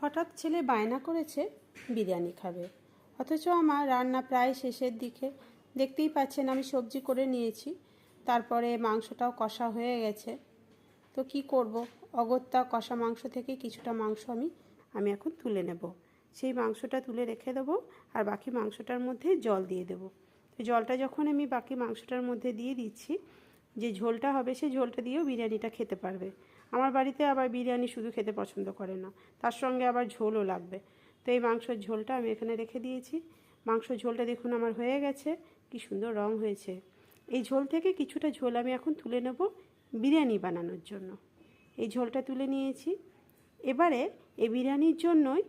হঠাৎ ছেলে বায়না করেছে, বিরিয়ানি খাবে। অথচ আমার রান্না প্রায় শেষের দিকে। দেখতেই পাচ্ছেন আমি সবজি করে নিয়েছি, তারপরে মাংসটাও কষা হয়ে গেছে। তো কি করব? অগত্যা কষা মাংস থেকে কিছুটা মাংস আমি আমি এখন তুলে নেব। সেই মাংসটা তুলে রেখে দেবো আর বাকি মাংসটার মধ্যে জল দিয়ে দেবো। তো জলটা যখন আমি বাকি মাংসটার মধ্যে দিয়ে দিচ্ছি, যে ঝোলটা হবে সেই ঝোলটা দিয়েও বিরিয়ানিটা খেতে পারবে। আমার বাড়িতে আবার বিরিয়ানি শুধু খেতে পছন্দ করে না। তার সঙ্গে আবার ঝোলও লাগবে। তো এই মাংসের ঝোলটা আমি এখানে রেখে দিয়েছি। মাংস ঝোলটা দেখুন আমার হয়ে গেছে। কি সুন্দর রং হয়েছে। এই ঝোল থেকে কিছুটা ঝোল আমি এখন তুলে নেব বিরিয়ানি বানানোর জন্য। এই ঝোলটা তুলে নিয়েছি। এবারে এই বিরিয়ানির জন্যই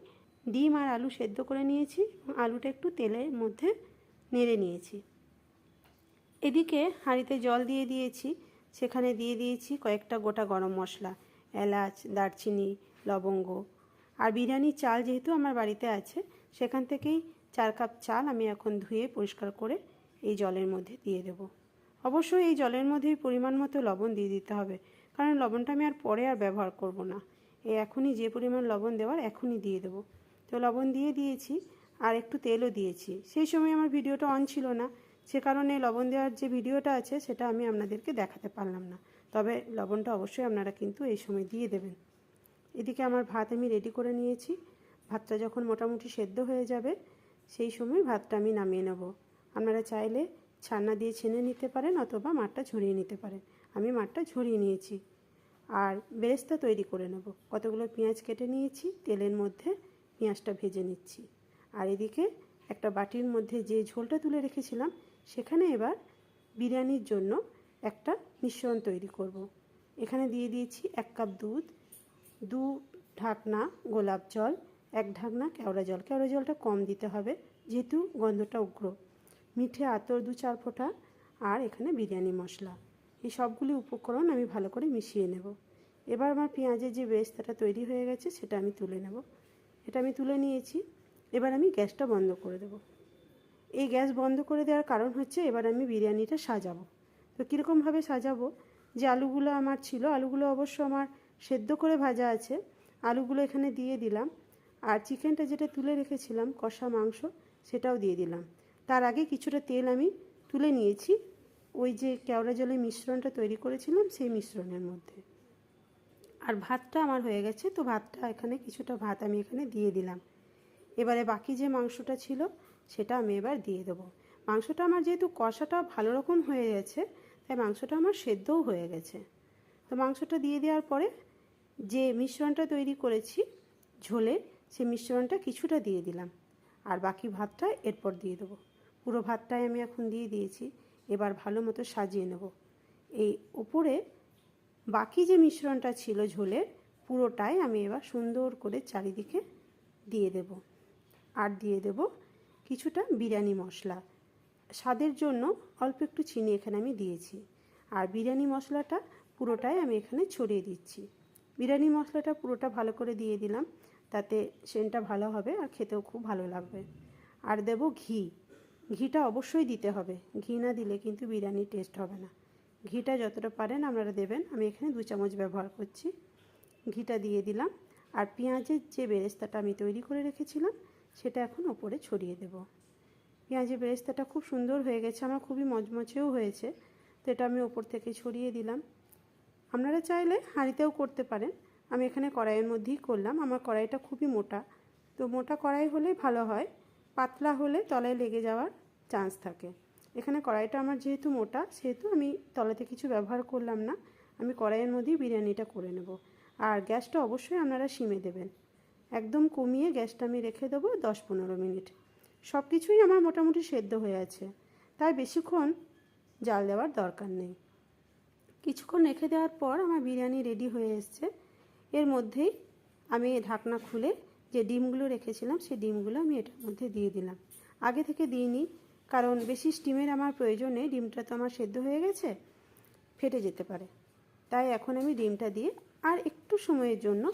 ডিম আর আলু সেদ্ধ করে নিয়েছি আলুটা একটু তেলের মধ্যে নেড়ে নিয়েছি। এদিকে হাঁড়িতে জল দিয়ে দিয়েছি। সেখানে দিয়ে দিয়েছি কয়েকটা গোটা গরম মশলা, এলাচ, দারচিনি, লবঙ্গ। আর বিরিয়ানির চাল যেহেতু আমার বাড়িতে আছে, সেখান থেকেই চার কাপ চাল আমি এখন ধুয়ে পরিষ্কার করে এই জলের মধ্যে দিয়ে দেব। অবশ্যই এই জলের মধ্যে পরিমাণ মতো লবণ দিয়ে দিতে হবে, কারণ লবণটা আমি আর পরে আর ব্যবহার করব না। এই এখনই যে পরিমাণ লবণ দেওয়ার এখনই দিয়ে দেবো। তো লবণ দিয়ে দিয়েছি আর একটু তেলও দিয়েছি। সেই সময় আমার ভিডিওটা অন ছিল না সে কারণে লবণ দেওয়ার যে ভিডিওটা আছে, সেটা আমি আপনাদেরকে দেখাতে পারলাম না। তবে লবণটা অবশ্যই আপনারা কিন্তু এই সময় দিয়ে দেবেন। এদিকে আমার ভাত আমি রেডি করে নিয়েছি। ভাতটা যখন মোটামুটি সেদ্ধ হয়ে যাবে, সেই সময় ভাতটা আমি নামিয়ে নেব। আপনারা চাইলে ছান্না দিয়ে ছেনে নিতে পারেন অথবা মাঠটা ঝরিয়ে নিতে পারেন। আমি মাঠটা ঝরিয়ে নিয়েছি। আর বেরেস্তা তৈরি করে নেব। কতগুলো পেঁয়াজ কেটে নিয়েছি, তেলের মধ্যে পেঁয়াজটা ভেজে নিচ্ছি। আর এদিকে একটা বাটির মধ্যে যে ঝোলটা তুলে রেখেছিলাম, সেখানে এবার বিরিয়ানির জন্য একটা মিশ্রণ তৈরি করব। এখানে দিয়ে দিয়েছি এক কাপ দুধ, দু ঢাকনা গোলাপ জল, এক ঢাকনা কেওড়া জল। কেওড়া জলটা কম দিতে হবে, যেহেতু গন্ধটা উগ্র। মিঠে আতর দু চার ফোঁটা আর এখানে বিরিয়ানি মশলা। এই সবগুলি উপকরণ আমি ভালো করে মিশিয়ে নেব। এবার আমার পেঁয়াজের যে বেস্তাটা তৈরি হয়ে গেছে, সেটা আমি তুলে নেব। এটা আমি তুলে নিয়েছি এবার আমি গ্যাসটা বন্ধ করে দেব। এই গ্যাস বন্ধ করে দেওয়ার কারণ হচ্ছে এবার আমি বিরিয়ানিটা সাজাবো। তো কীরকমভাবে সাজাবো? যে আলুগুলো আমার ছিল, আলুগুলো অবশ্য আমার সেদ্ধ করে ভাজা আছে, আলুগুলো এখানে দিয়ে দিলাম। আর চিকেনটা যেটা তুলে রেখেছিলাম, কষা মাংস, সেটাও দিয়ে দিলাম। তার আগে কিছুটা তেল আমি তুলে নিয়েছি, ওই যে কেওড়া জলের মিশ্রণটা তৈরি করেছিলাম, সেই মিশ্রণের মধ্যে। আর ভাতটা আমার হয়ে গেছে, তো ভাতটা এখানে কিছুটা ভাত আমি এখানে দিয়ে দিলাম। এবারে বাকি যে মাংসটা ছিল, সেটা আমি এবার দিয়ে দেবো। মাংসটা আমার যেহেতু কষাটা ভালো রকম হয়ে গেছে, তাই মাংসটা আমার সেদ্ধও হয়ে গেছে। তো মাংসটা দিয়ে দেওয়ার পরে যে মিশ্রণটা তৈরি করেছি, ঝোলে সেই মিশ্রণটা কিছুটা দিয়ে দিলাম। আর বাকি ভাতটা এরপর দিয়ে দেবো। পুরো ভাতটাই আমি এখন দিয়ে দিয়েছি, এবার ভালো মতো সাজিয়ে নেব। এই উপরে বাকি যে মিশ্রণটা ছিল ঝোলের, পুরোটাই আমি এবার সুন্দর করে চারিদিকে দিয়ে দেব। আর দিয়ে দেব কিছুটা বিরিয়ানি মশলা। স্বাদের জন্য অল্প একটু চিনি এখানে আমি দিয়েছি। আর বিরিয়ানি মশলাটা পুরোটাই আমি এখানে ছড়িয়ে দিচ্ছি। বিরিয়ানি মশলাটা পুরোটা ভালো করে দিয়ে দিলাম, তাতে সেনটা ভালো হবে আর খেতেও খুব ভালো লাগবে। আর দেব ঘি। ঘিটা অবশ্যই দিতে হবে। ঘি না দিলে কিন্তু বিরিয়ানির টেস্ট হবে না। ঘিটা যতটা পারেন আপনারা দেবেন। আমি এখানে দু চামচ ব্যবহার করছি। ঘিটা দিয়ে দিলাম। আর পেঁয়াজের যে বেরেস্তাটা আমি তৈরি করে রেখেছিলাম সেটা এখন ওপরে ছড়িয়ে দেব। পেঁয়াজের বেরেস্তাটা খুব সুন্দর হয়ে গেছে, আমার খুবই মজমচেও হয়েছে, তো এটা আমি ওপর থেকে ছড়িয়ে দিলাম। আপনারা চাইলে হাঁড়িতেও করতে পারেন, আমি এখানে কড়াইয়ের মধ্যেই করলাম, আমার কড়াইটা খুবই মোটা, তো মোটা কড়াই হলেই ভালো হয়, পাতলা হলে তলায় লেগে যাওয়ার চান্স থাকে। এখানে কড়াইটা আমার যেহেতু মোটা, সেহেতু আমি তলাতে কিছু ব্যবহার করলাম না, আমি কড়াইয়ের মধ্যেই বিরিয়ানিটা করে নেব। আর গ্যাসটা অবশ্যই আপনারা সিমে দেবেন। একদম কমিয়ে গ্যাসটা আমি রেখে দেবো দশ পনেরো মিনিট। সব কিছুই আমার মোটামুটি সেদ্ধ হয়ে আছে। তাই বেশিক্ষণ জাল দেওয়ার দরকার নেই। কিছুক্ষণ রেখে দেওয়ার পর আমার বিরিয়ানি রেডি হয়ে এসছে। এর মধ্যেই আমি ঢাকনা খুলে যে ডিমগুলো রেখেছিলাম, সেই ডিমগুলো আমি এটার মধ্যে দিয়ে দিলাম। আগে থেকে দিইনি, কারণ বেশি স্টিমের আমার প্রয়োজন ডিমটা তো আমার সেদ্ধ হয়ে গেছে, ফেটে যেতে পারে। তাই এখন আমি ডিমটা দিয়ে আর একটু সময়ের জন্য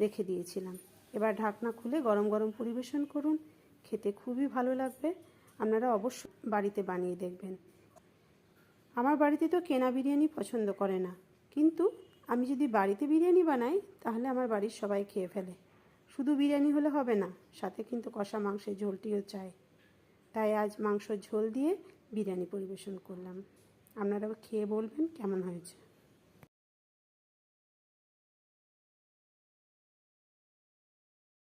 রেখে দিয়েছিলাম। এবার ঢাকনা খুলে গরম গরম পরিবেশন করুন। খেতে খুবই ভালো লাগবে। আপনারা অবশ্যই বাড়িতে বানিয়ে দেখবেন। আমার বাড়িতে তো কেনা বিরিয়ানি পছন্দ করে না। কিন্তু আমি যদি বাড়িতে বিরিয়ানি বানাই, তাহলে আমার বাড়ির সবাই খেয়ে ফেলে। শুধু বিরিয়ানি হলে হবে না, সাথে কিন্তু কষা মাংসের ঝোলটিও চাই। তাই আজ মাংস ঝোল দিয়ে বিরিয়ানি পরিবেশন করলাম। আপনারাও খেয়ে বলবেন কেমন হয়েছে।